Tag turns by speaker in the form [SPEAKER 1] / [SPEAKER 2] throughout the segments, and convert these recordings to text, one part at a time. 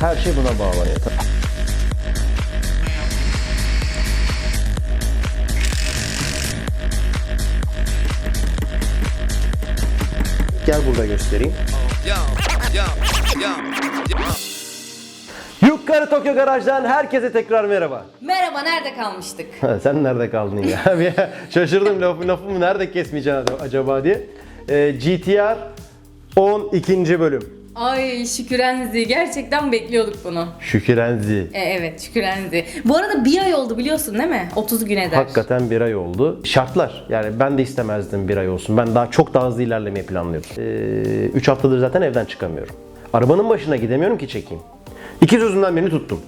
[SPEAKER 1] her şey buna bağlanıyor. Gel burada göstereyim. Yukarı Tokyo Garaj'dan herkese tekrar merhaba.
[SPEAKER 2] Merhaba, nerede kalmıştık?
[SPEAKER 1] Ha, Sen nerede kaldın ya? Bir Şaşırdım lafı, lafımı nerede kesmeyeceğim acaba diye. Ee, GTR 12. bölüm.
[SPEAKER 2] Ay Şükürenzi, gerçekten bekliyorduk bunu.
[SPEAKER 1] Şükürenzi.
[SPEAKER 2] E, evet, Şükürenzi. Bu arada bir ay oldu biliyorsun değil mi? 30 gün eder.
[SPEAKER 1] Hakikaten bir ay oldu. Şartlar. Yani ben de istemezdim bir ay olsun. Ben daha çok daha hızlı ilerlemeyi planlıyordum. 3 haftadır zaten evden çıkamıyorum. Arabanın başına gidemiyorum ki çekeyim. İki sözümden birini tuttum.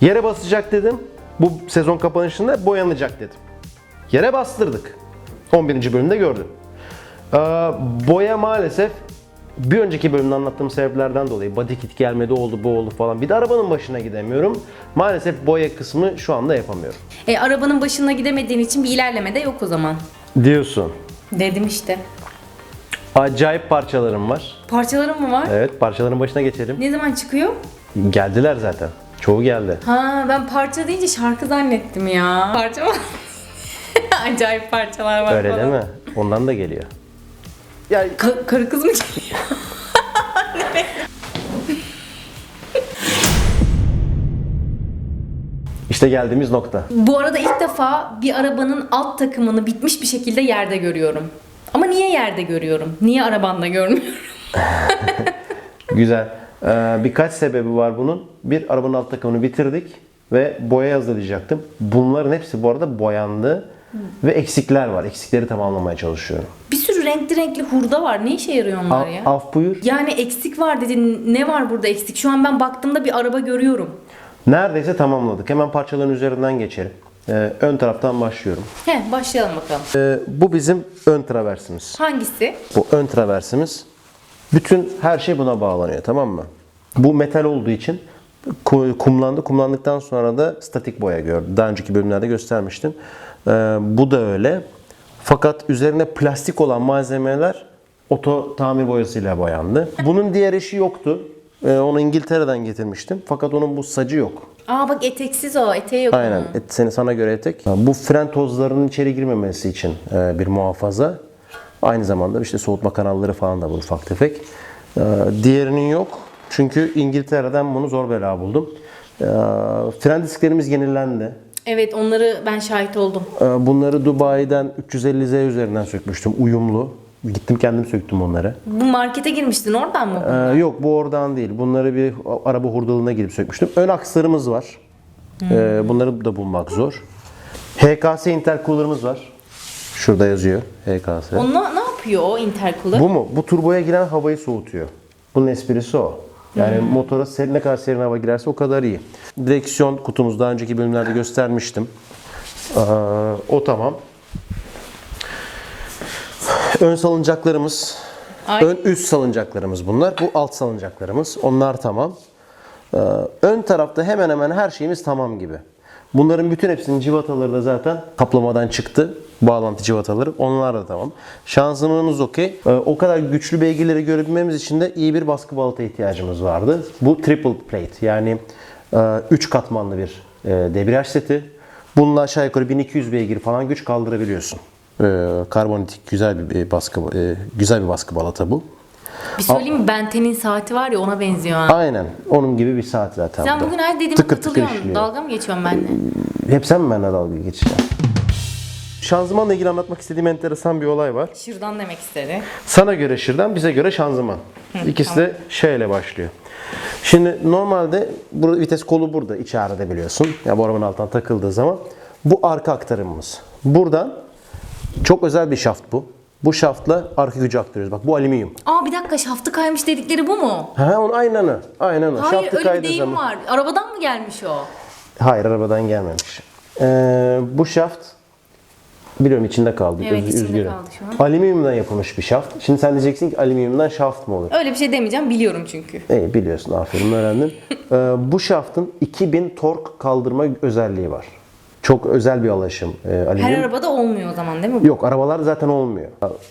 [SPEAKER 1] Yere basacak dedim. Bu sezon kapanışında boyanacak dedim. Yere bastırdık. 11. bölümde gördüm. Ee, boya maalesef bir önceki bölümde anlattığım sebeplerden dolayı body kit gelmedi oldu bu oldu falan. Bir de arabanın başına gidemiyorum. Maalesef boya kısmı şu anda yapamıyorum.
[SPEAKER 2] E, arabanın başına gidemediğin için bir ilerleme de yok o zaman.
[SPEAKER 1] Diyorsun.
[SPEAKER 2] Dedim işte.
[SPEAKER 1] Acayip parçalarım var.
[SPEAKER 2] Parçaların mı var?
[SPEAKER 1] Evet parçaların başına geçelim.
[SPEAKER 2] Ne zaman çıkıyor?
[SPEAKER 1] Geldiler zaten. Çoğu geldi.
[SPEAKER 2] Ha ben parça deyince şarkı zannettim ya. Parça mı? Acayip parçalar var
[SPEAKER 1] Öyle değil mi? Ondan da geliyor. Yani
[SPEAKER 2] Ka- karı kız mı geliyor?
[SPEAKER 1] işte geldiğimiz nokta.
[SPEAKER 2] Bu arada ilk defa bir arabanın alt takımını bitmiş bir şekilde yerde görüyorum. Ama niye yerde görüyorum? Niye arabanda görmüyorum?
[SPEAKER 1] Güzel. Ee, birkaç sebebi var bunun. Bir arabanın alt takımını bitirdik ve boya hazırlayacaktım. Bunların hepsi bu arada boyandı ve eksikler var. Eksikleri tamamlamaya çalışıyorum.
[SPEAKER 2] Bir sürü renkli renkli hurda var. Ne işe yarıyor onlar ya?
[SPEAKER 1] af buyur.
[SPEAKER 2] Yani eksik var dedin. Ne var burada eksik? Şu an ben baktığımda bir araba görüyorum.
[SPEAKER 1] Neredeyse tamamladık. Hemen parçaların üzerinden geçelim. Ee, ön taraftan başlıyorum.
[SPEAKER 2] He başlayalım bakalım.
[SPEAKER 1] Ee, bu bizim ön traversimiz.
[SPEAKER 2] Hangisi?
[SPEAKER 1] Bu ön traversimiz. Bütün her şey buna bağlanıyor tamam mı? Bu metal olduğu için ku- kumlandı. Kumlandıktan sonra da statik boya gördü. Daha önceki bölümlerde göstermiştim. Ee, bu da öyle. Fakat üzerine plastik olan malzemeler oto tamir boyasıyla boyandı. Bunun diğer eşi yoktu. Ee, onu İngiltere'den getirmiştim. Fakat onun bu sacı yok.
[SPEAKER 2] Aa bak eteksiz o. Eteği yok
[SPEAKER 1] Aynen. Et, seni sana göre etek. Bu fren tozlarının içeri girmemesi için e, bir muhafaza. Aynı zamanda işte soğutma kanalları falan da bu ufak tefek. E, diğerinin yok. Çünkü İngiltere'den bunu zor bela buldum. E, fren disklerimiz yenilendi.
[SPEAKER 2] Evet onları ben şahit oldum.
[SPEAKER 1] E, bunları Dubai'den 350Z üzerinden sökmüştüm. Uyumlu. Gittim kendim söktüm onları.
[SPEAKER 2] Bu markete girmiştin oradan mı?
[SPEAKER 1] Ee, yok bu oradan değil. Bunları bir araba hurdalığına girip sökmüştüm. Ön akslarımız var. Ee, bunları da bulmak zor. HKS intercooler'ımız var. Şurada yazıyor HKS.
[SPEAKER 2] Onunla ne yapıyor o intercooler?
[SPEAKER 1] Bu mu? Bu turboya giren havayı soğutuyor. Bunun esprisi o. Yani motora serin, ne kadar serin hava girerse o kadar iyi. Direksiyon kutumuz daha önceki bölümlerde göstermiştim. Ee, o tamam. Ön salıncaklarımız,
[SPEAKER 2] Ay.
[SPEAKER 1] ön üst salıncaklarımız bunlar. Bu alt salıncaklarımız. Onlar tamam. Ee, ön tarafta hemen hemen her şeyimiz tamam gibi. Bunların bütün hepsinin civataları da zaten kaplamadan çıktı. Bağlantı civataları. Onlar da tamam. Şanzımanımız okey. Ee, o kadar güçlü beygirleri görebilmemiz için de iyi bir baskı balata ihtiyacımız vardı. Bu triple plate yani 3 katmanlı bir e, debriyaj seti. Bununla aşağı yukarı 1200 beygir falan güç kaldırabiliyorsun. Ee, karbonitik güzel bir baskı e, güzel bir baskı balata bu.
[SPEAKER 2] Bir söyleyeyim mi? Benten'in saati var ya ona benziyor ha.
[SPEAKER 1] Aynen. Onun gibi bir saat zaten.
[SPEAKER 2] Sen bugün her dediğime
[SPEAKER 1] Tıkır tıkır
[SPEAKER 2] katılıyorsun.
[SPEAKER 1] işliyor.
[SPEAKER 2] Dalga mı geçiyorsun benimle?
[SPEAKER 1] Hep sen mi benimle dalga geçeceksin? Şanzımanla ilgili anlatmak istediğim enteresan bir olay var.
[SPEAKER 2] Şırdan demek istedi.
[SPEAKER 1] Sana göre şırdan, bize göre şanzıman. İkisi de şeyle başlıyor. Şimdi normalde bu vites kolu burada içeride biliyorsun. Ya bu arabanın altına takıldığı zaman. Bu arka aktarımımız. Buradan çok özel bir şaft bu. Bu şaftla arka gücü aktarıyoruz. Bak bu alüminyum.
[SPEAKER 2] Aa bir dakika şaftı kaymış dedikleri bu mu?
[SPEAKER 1] Ha onun aynanı. Aynen o.
[SPEAKER 2] Hayır
[SPEAKER 1] Şaftı
[SPEAKER 2] öyle bir deyim
[SPEAKER 1] zaman.
[SPEAKER 2] var. Arabadan mı gelmiş o?
[SPEAKER 1] Hayır arabadan gelmemiş. Ee, bu şaft biliyorum içinde kaldı.
[SPEAKER 2] Evet,
[SPEAKER 1] Üz-
[SPEAKER 2] içinde
[SPEAKER 1] üzgünüm.
[SPEAKER 2] kaldı şu an.
[SPEAKER 1] Alüminyumdan yapılmış bir şaft. Şimdi sen diyeceksin ki alüminyumdan şaft mı olur?
[SPEAKER 2] Öyle bir şey demeyeceğim biliyorum çünkü.
[SPEAKER 1] İyi biliyorsun aferin öğrendin. Ee, bu şaftın 2000 tork kaldırma özelliği var. Çok özel bir alaşım e,
[SPEAKER 2] Her
[SPEAKER 1] alüminyum.
[SPEAKER 2] arabada olmuyor o zaman değil mi? bu?
[SPEAKER 1] Yok arabalar zaten olmuyor.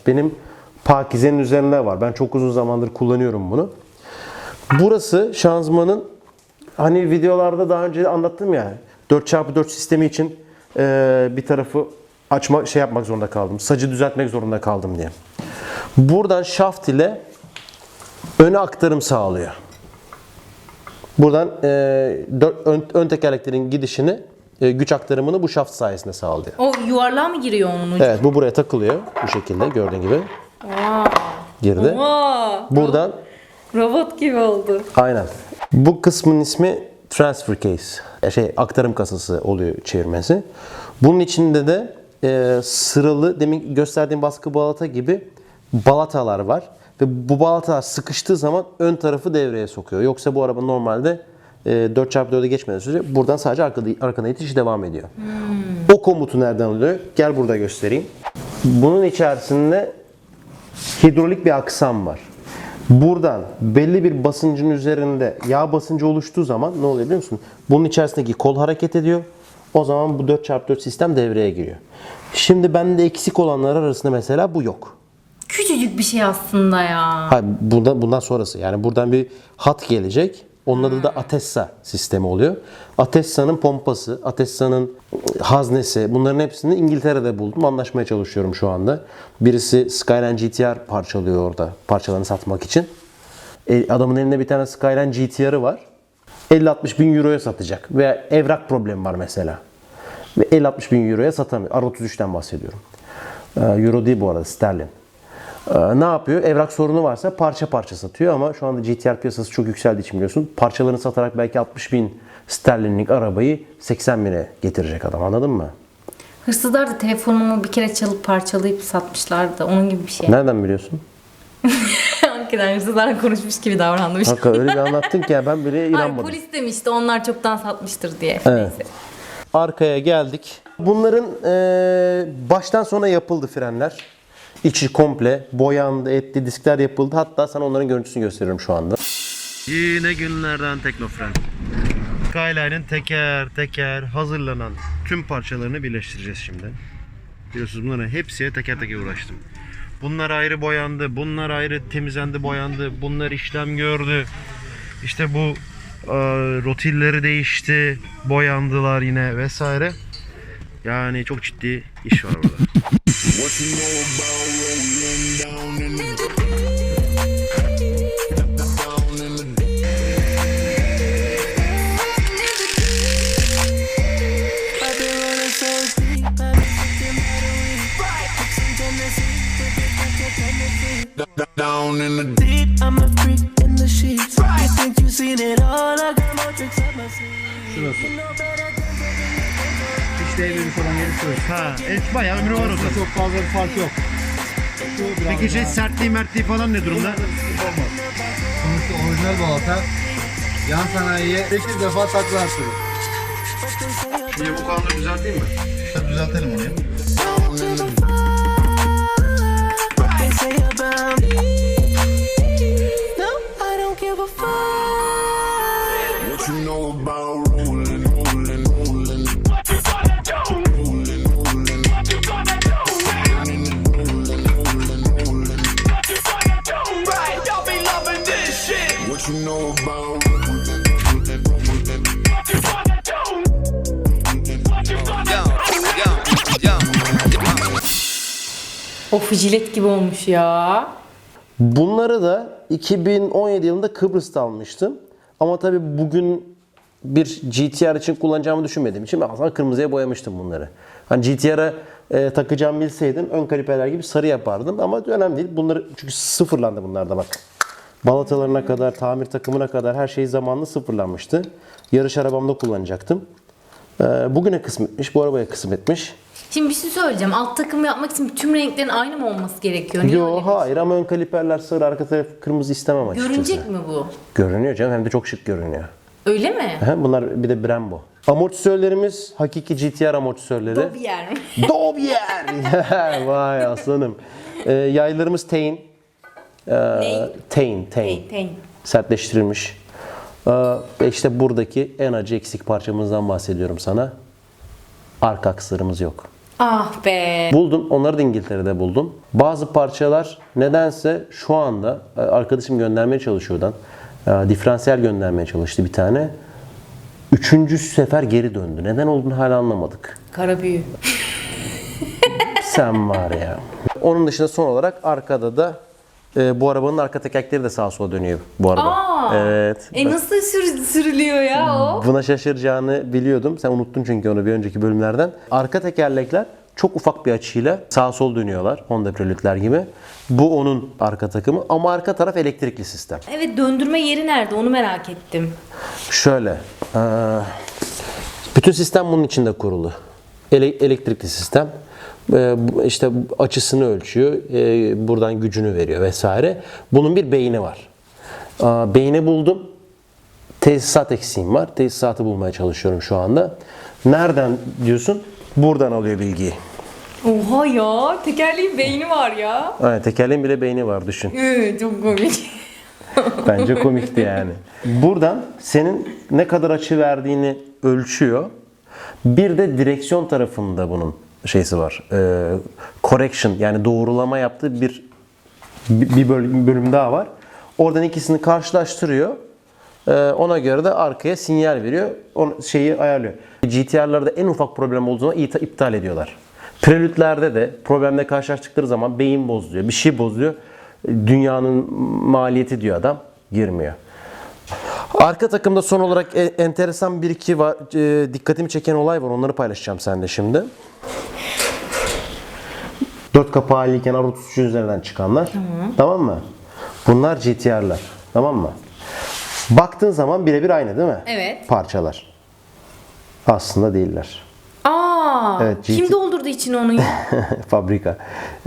[SPEAKER 1] Benim Pakize'nin üzerinde var. Ben çok uzun zamandır kullanıyorum bunu. Burası şanzımanın hani videolarda daha önce anlattım ya 4x4 sistemi için e, bir tarafı açma şey yapmak zorunda kaldım. Sacı düzeltmek zorunda kaldım diye. Buradan şaft ile öne aktarım sağlıyor. Buradan e, dört- ön, ön tekerleklerin gidişini, e, güç aktarımını bu şaft sayesinde sağlıyor.
[SPEAKER 2] O yuvarlığa mı giriyor onun ucu?
[SPEAKER 1] Evet bu buraya takılıyor bu şekilde gördüğün gibi. Girdi.
[SPEAKER 2] Aa,
[SPEAKER 1] Buradan
[SPEAKER 2] robot gibi oldu.
[SPEAKER 1] aynen. Bu kısmın ismi transfer case. Ya Şey aktarım kasası oluyor çevirmesi. Bunun içinde de e, sıralı demin gösterdiğim baskı balata gibi balatalar var. Ve bu balatalar sıkıştığı zaman ön tarafı devreye sokuyor. Yoksa bu araba normalde e, 4x4'e geçmeden sürece buradan sadece arkada, arkana itiş devam ediyor. O komutu nereden alıyor? Gel burada göstereyim. Bunun içerisinde hidrolik bir aksam var. Buradan belli bir basıncın üzerinde yağ basıncı oluştuğu zaman ne oluyor biliyor musun? Bunun içerisindeki kol hareket ediyor. O zaman bu 4x4 sistem devreye giriyor. Şimdi bende eksik olanlar arasında mesela bu yok.
[SPEAKER 2] Küçücük bir şey aslında ya.
[SPEAKER 1] Hayır, bundan, bundan sonrası. Yani buradan bir hat gelecek. Onun adı da Atessa sistemi oluyor. Atessa'nın pompası, Atessa'nın haznesi bunların hepsini İngiltere'de buldum. Anlaşmaya çalışıyorum şu anda. Birisi Skyline GTR parçalıyor orada parçalarını satmak için. E, adamın elinde bir tane Skyline GTR'ı var. 50-60 bin euroya satacak. Veya evrak problemi var mesela. Ve 50-60 bin euroya satamıyor. R33'ten bahsediyorum. E, Euro değil bu arada sterlin. Ee, ne yapıyor? Evrak sorunu varsa parça parça satıyor ama şu anda GTR piyasası çok yükseldiği için biliyorsun. Parçalarını satarak belki 60 bin sterlinlik arabayı 80 bine getirecek adam anladın mı?
[SPEAKER 2] Hırsızlar da telefonumu bir kere çalıp parçalayıp satmışlardı. Onun gibi bir şey.
[SPEAKER 1] Nereden biliyorsun?
[SPEAKER 2] Hakikaten hırsızlarla konuşmuş gibi davrandım.
[SPEAKER 1] Hakikaten öyle bir anlattın ki ya ben bile
[SPEAKER 2] Ay
[SPEAKER 1] inanmadım.
[SPEAKER 2] polis demişti onlar çoktan satmıştır diye.
[SPEAKER 1] Evet.
[SPEAKER 2] Neyse.
[SPEAKER 1] Arkaya geldik. Bunların eee, baştan sona yapıldı frenler. İçi komple boyandı, etti, diskler yapıldı. Hatta sana onların görüntüsünü gösteriyorum şu anda. Yine günlerden Teknofren. Skyline'in teker teker hazırlanan tüm parçalarını birleştireceğiz şimdi. Biliyorsunuz bunların hepsiye teker teker uğraştım. Bunlar ayrı boyandı, bunlar ayrı temizlendi, boyandı, bunlar işlem gördü. İşte bu e, rotilleri değişti, boyandılar yine vesaire. Yani çok ciddi iş var burada.
[SPEAKER 3] Down in the
[SPEAKER 4] Deep, I'm a freak in the sheets. You think you seen it all? I got more tricks up my sleeve. You know better than
[SPEAKER 5] işleyevlemiş olan yeri şurası.
[SPEAKER 6] Ha, evet bayağı ömrü var o zaman.
[SPEAKER 5] Çok fazla bir fark yok.
[SPEAKER 6] Peki şey sertliği mertliği falan ne durumda?
[SPEAKER 5] Sonuçta orijinal balata yan sanayiye 8 defa takla attırır.
[SPEAKER 6] Şimdi bu kanunu düzelteyim mi?
[SPEAKER 5] Düzeltelim onu.
[SPEAKER 4] down
[SPEAKER 3] Know about rolling, rolling, rolling. You know about rolling, rolling,
[SPEAKER 2] gibi olmuş ya.
[SPEAKER 1] Bunları da 2017 yılında Kıbrıs'ta almıştım. Ama tabii bugün bir GTR için kullanacağımı düşünmediğim için ben aslında kırmızıya boyamıştım bunları. Hani GTR'a e, takacağımı bilseydim ön kaliperler gibi sarı yapardım ama önemli değil. Bunları çünkü sıfırlandı bunlar da bak. Balatalarına kadar, tamir takımına kadar her şey zamanlı sıfırlanmıştı. Yarış arabamda kullanacaktım. E, bugüne kısmetmiş, bu arabaya kısmetmiş.
[SPEAKER 2] Şimdi bir şey söyleyeceğim. Alt takım yapmak için tüm renklerin aynı mı olması gerekiyor? Niye
[SPEAKER 1] Yo hayır ama ön kaliperler sarı, arka taraf kırmızı istemem açıkçası.
[SPEAKER 2] Görünecek mi bu?
[SPEAKER 1] Görünüyor canım hem de çok şık görünüyor.
[SPEAKER 2] Öyle mi?
[SPEAKER 1] Aha, Bunlar bir de Brembo. Amortisörlerimiz hakiki GTR amortisörleri.
[SPEAKER 2] Yer mi?
[SPEAKER 1] Dobyer. Vay aslanım. Ee, yaylarımız Tein. Ee,
[SPEAKER 2] Ney?
[SPEAKER 1] Tein, tein. Sertleştirilmiş. Ee, işte buradaki en acı eksik parçamızdan bahsediyorum sana. Arka akslarımız yok.
[SPEAKER 2] Ah be.
[SPEAKER 1] Buldum. Onları da İngiltere'de buldum. Bazı parçalar nedense şu anda e, arkadaşım göndermeye çalışıyordan. E, Diferansiyel göndermeye çalıştı bir tane. Üçüncü sefer geri döndü. Neden olduğunu hala anlamadık.
[SPEAKER 2] Kara büyü.
[SPEAKER 1] Sen var ya. Onun dışında son olarak arkada da e, bu arabanın arka tekerlekleri de sağa sola dönüyor bu araba.
[SPEAKER 2] Aa!
[SPEAKER 1] Evet.
[SPEAKER 2] E nasıl sür- sürülüyor ya o?
[SPEAKER 1] Buna şaşıracağını biliyordum. Sen unuttun çünkü onu bir önceki bölümlerden. Arka tekerlekler çok ufak bir açıyla sağ sol dönüyorlar. Honda Prelude'ler gibi. Bu onun arka takımı ama arka taraf elektrikli sistem.
[SPEAKER 2] Evet döndürme yeri nerede onu merak ettim.
[SPEAKER 1] Şöyle. bütün sistem bunun içinde kurulu. Ele- elektrikli sistem. İşte açısını ölçüyor. buradan gücünü veriyor vesaire. Bunun bir beyni var. Beyni buldum. Tesisat eksiğim var. Tesisatı bulmaya çalışıyorum şu anda. Nereden diyorsun? Buradan alıyor bilgiyi.
[SPEAKER 2] Oha ya tekerleğin beyni var ya.
[SPEAKER 1] Aynen, tekerleğin bile beyni var düşün.
[SPEAKER 2] Hı, çok komik.
[SPEAKER 1] Bence komikti yani. Buradan senin ne kadar açı verdiğini ölçüyor. Bir de direksiyon tarafında bunun şeysi var. Ee, correction yani doğrulama yaptığı bir bir bölüm, bölüm daha var. Oradan ikisini karşılaştırıyor. Ee, ona göre de arkaya sinyal veriyor. Onu, şeyi ayarlıyor. GTR'larda en ufak problem olduğu iptal ediyorlar. Prelude'lerde de problemle karşılaştıkları zaman beyin bozuluyor. Bir şey bozuluyor. Dünyanın maliyeti diyor adam. Girmiyor. Arka takımda son olarak e- enteresan bir iki var. E, dikkatimi çeken olay var. Onları paylaşacağım seninle şimdi. Dört kapağı haliyken R33 üzerinden çıkanlar. Tamam mı? Bunlar GTR'lar. Tamam mı? Baktığın zaman birebir aynı değil mi?
[SPEAKER 2] Evet.
[SPEAKER 1] Parçalar. Aslında değiller.
[SPEAKER 2] Aa,
[SPEAKER 1] Evet,
[SPEAKER 2] kim
[SPEAKER 1] GT
[SPEAKER 2] doldurdu içine onu?
[SPEAKER 1] Fabrika.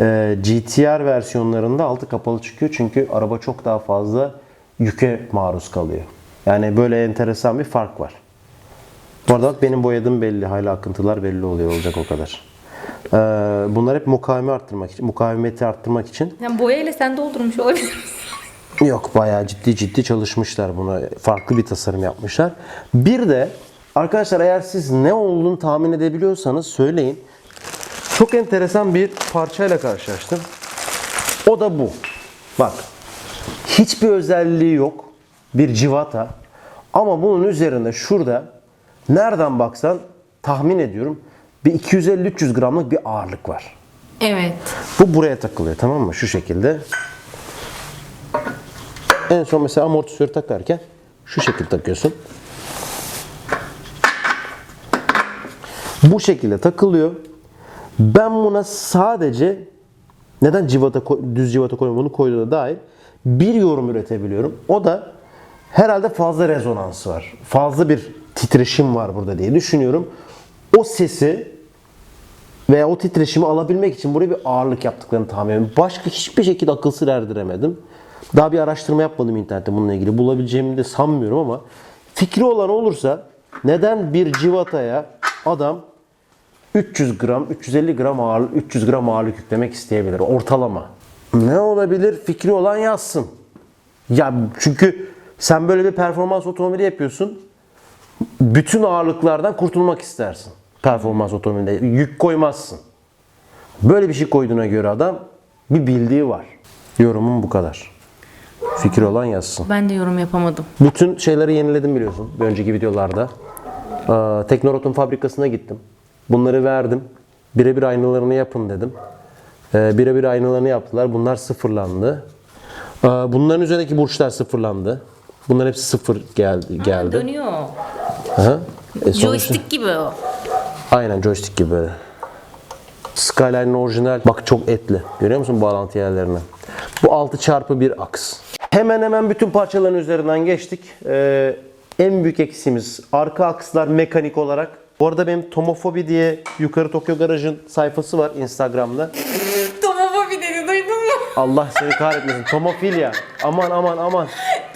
[SPEAKER 1] Ee, GTR versiyonlarında altı kapalı çıkıyor çünkü araba çok daha fazla yüke maruz kalıyor. Yani böyle enteresan bir fark var. Bu arada bak benim boyadığım belli. Hala akıntılar belli oluyor olacak o kadar. Ee, bunlar hep mukaveme arttırmak için, mukavemeti arttırmak için.
[SPEAKER 2] Yani boyayla sen doldurmuş olabilir misin?
[SPEAKER 1] Yok bayağı ciddi ciddi çalışmışlar buna. Farklı bir tasarım yapmışlar. Bir de arkadaşlar eğer siz ne olduğunu tahmin edebiliyorsanız söyleyin. Çok enteresan bir parçayla karşılaştım. O da bu. Bak. Hiçbir özelliği yok. Bir civata. Ama bunun üzerinde şurada nereden baksan tahmin ediyorum bir 250-300 gramlık bir ağırlık var.
[SPEAKER 2] Evet.
[SPEAKER 1] Bu buraya takılıyor tamam mı? Şu şekilde. En son mesela amortisörü takarken şu şekilde takıyorsun. Bu şekilde takılıyor. Ben buna sadece neden civata düz civata koymadığını koyduğuna dair bir yorum üretebiliyorum. O da herhalde fazla rezonans var. Fazla bir titreşim var burada diye düşünüyorum. O sesi veya o titreşimi alabilmek için buraya bir ağırlık yaptıklarını tahmin ediyorum. Başka hiçbir şekilde akıl sır erdiremedim. Daha bir araştırma yapmadım internette bununla ilgili. Bulabileceğimi de sanmıyorum ama fikri olan olursa neden bir civataya adam 300 gram, 350 gram ağırlık, 300 gram ağırlık yüklemek isteyebilir ortalama. Ne olabilir? Fikri olan yazsın. Ya çünkü sen böyle bir performans otomobili yapıyorsun. Bütün ağırlıklardan kurtulmak istersin. Performans otomobilinde yük koymazsın. Böyle bir şey koyduğuna göre adam bir bildiği var. Yorumum bu kadar. Fikri olan yazsın.
[SPEAKER 2] Ben de yorum yapamadım.
[SPEAKER 1] Bütün şeyleri yeniledim biliyorsun bir önceki videolarda. Ee, Teknorot'un fabrikasına gittim. Bunları verdim. Birebir aynalarını yapın dedim. Ee, birebir aynalarını yaptılar. Bunlar sıfırlandı. Ee, bunların üzerindeki burçlar sıfırlandı. Bunların hepsi sıfır geldi. geldi.
[SPEAKER 2] Dönüyor.
[SPEAKER 1] Aha. E, sonuçta-
[SPEAKER 2] Joystick gibi o.
[SPEAKER 1] Aynen joystick gibi böyle. Skyline'in orijinal. Bak çok etli. Görüyor musun bağlantı yerlerini? Bu 6 çarpı 1 aks. Hemen hemen bütün parçaların üzerinden geçtik. Ee, en büyük eksiğimiz arka akslar mekanik olarak. Bu arada benim Tomofobi diye Yukarı Tokyo Garaj'ın sayfası var Instagram'da.
[SPEAKER 2] Tomofobi dedi duydun mu?
[SPEAKER 1] Allah seni kahretmesin. Tomofilya. Aman aman aman.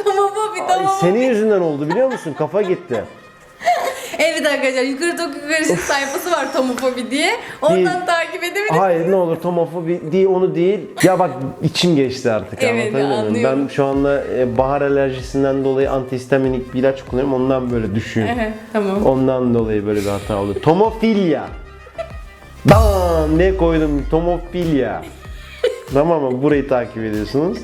[SPEAKER 2] Tomofobi
[SPEAKER 1] Ay,
[SPEAKER 2] tomofobi.
[SPEAKER 1] senin yüzünden oldu biliyor musun? Kafa gitti.
[SPEAKER 2] Evet arkadaşlar yukarı Tokyo Garaj'ın sayfası var Tomofobi diye. Ondan
[SPEAKER 1] Değil.
[SPEAKER 2] takip edebilirsiniz.
[SPEAKER 1] Hayır ne olur tomofobi değil onu değil. Ya bak içim geçti artık
[SPEAKER 2] Evet,
[SPEAKER 1] anlatabiliyor muyum?
[SPEAKER 2] anlıyorum.
[SPEAKER 1] Ben şu anda e, bahar alerjisinden dolayı antihistaminik bir ilaç kullanıyorum. Ondan böyle düşüyorum.
[SPEAKER 2] Ehe, tamam.
[SPEAKER 1] Ondan dolayı böyle bir hata oldu. Tomofilya. Bam ne koydum? Tomofilya. tamam mı? Burayı takip ediyorsunuz.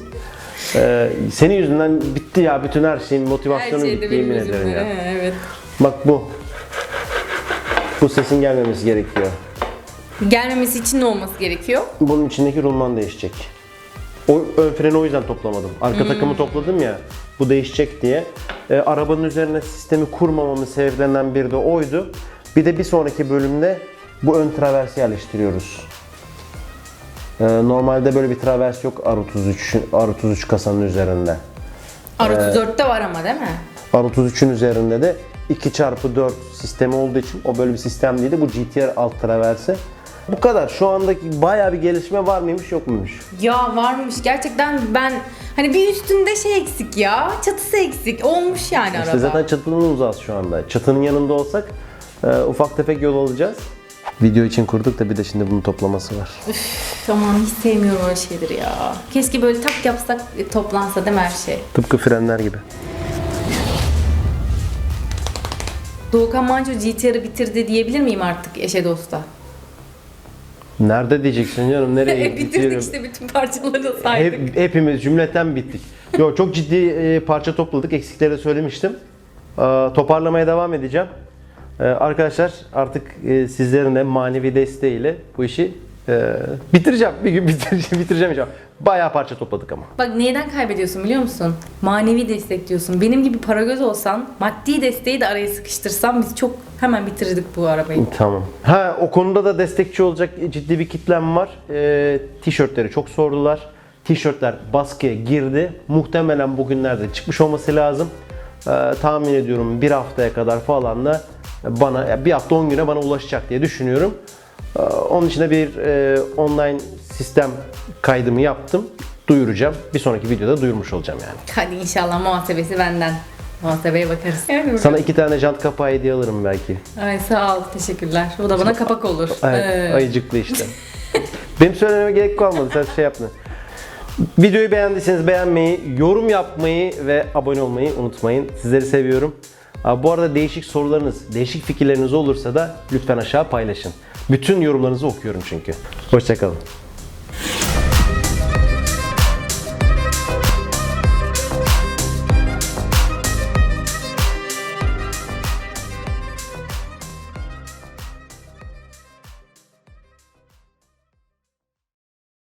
[SPEAKER 1] Ee, senin yüzünden bitti ya bütün her şeyin
[SPEAKER 2] Her
[SPEAKER 1] motivasyonu
[SPEAKER 2] şeyde
[SPEAKER 1] bitti
[SPEAKER 2] benim
[SPEAKER 1] yemin ederim
[SPEAKER 2] yüzümden.
[SPEAKER 1] ya.
[SPEAKER 2] He, Evet.
[SPEAKER 1] Bak bu. Bu sesin gelmemesi gerekiyor.
[SPEAKER 2] Gelmemesi için ne olması gerekiyor?
[SPEAKER 1] Bunun içindeki rulman değişecek. O ön freni o yüzden toplamadım. Arka takımı topladım ya. Bu değişecek diye. Ee, arabanın üzerine sistemi kurmamamın sebeplerinden biri de oydu. Bir de bir sonraki bölümde bu ön traversi yerleştiriyoruz. Ee, normalde böyle bir travers yok R33 R33 kasanın üzerinde.
[SPEAKER 2] R34'te var ama değil mi?
[SPEAKER 1] R33'ün üzerinde de 2x4 sistemi olduğu için o böyle bir sistem değildi. Bu GTR alt traversi. Bu kadar. Şu andaki bayağı bir gelişme var mıymış yok muymuş?
[SPEAKER 2] Ya varmış. Gerçekten ben hani bir üstünde şey eksik ya. Çatısı eksik. Olmuş yani
[SPEAKER 1] İşte
[SPEAKER 2] araba.
[SPEAKER 1] zaten çatının uzağız şu anda. Çatının yanında olsak e, ufak tefek yol alacağız. Video için kurduk da bir de şimdi bunun toplaması var.
[SPEAKER 2] Aman hiç sevmiyorum öyle şeyleri ya. Keşke böyle tak yapsak e, toplansa değil mi her şey?
[SPEAKER 1] Tıpkı frenler gibi.
[SPEAKER 2] Doğukan Manço GTR'ı bitirdi diyebilir miyim artık eşe dosta?
[SPEAKER 1] Nerede diyeceksin canım? Nereye
[SPEAKER 2] Bitirdik işte bütün parçaları saydık.
[SPEAKER 1] Hep, hepimiz cümleten bittik. Yo çok ciddi e, parça topladık. Eksikleri de söylemiştim. Toparlamaya devam edeceğim. Ee, arkadaşlar artık e, sizlerin de manevi desteğiyle bu işi e, bitireceğim. Bir gün bitireceğim, bitireceğim inşallah. Bayağı parça topladık ama.
[SPEAKER 2] Bak neyden kaybediyorsun biliyor musun? Manevi destek diyorsun. Benim gibi paragöz olsan maddi desteği de araya sıkıştırsam biz çok hemen bitirirdik bu arabayı.
[SPEAKER 1] Tamam. Ha o konuda da destekçi olacak ciddi bir kitlem var. Ee, tişörtleri çok sordular. Tişörtler baskıya girdi. Muhtemelen bugünlerde çıkmış olması lazım. Ee, tahmin ediyorum bir haftaya kadar falan da bana bir hafta 10 güne bana ulaşacak diye düşünüyorum. Ee, onun için de bir e, online sistem kaydımı yaptım. Duyuracağım. Bir sonraki videoda duyurmuş olacağım yani.
[SPEAKER 2] Hadi inşallah muhasebesi benden. Muhasebeye bakarız.
[SPEAKER 1] Sana iki tane jant kapağı hediye alırım belki.
[SPEAKER 2] Ay sağ ol teşekkürler. Bu da bana kapak olur.
[SPEAKER 1] Evet,
[SPEAKER 2] Ee,
[SPEAKER 1] ayıcıklı işte. Benim söylememe gerek kalmadı. Sen şey yaptın. Videoyu beğendiyseniz beğenmeyi, yorum yapmayı ve abone olmayı unutmayın. Sizleri seviyorum. Bu arada değişik sorularınız, değişik fikirleriniz olursa da lütfen aşağı paylaşın. Bütün yorumlarınızı okuyorum çünkü. Hoşçakalın.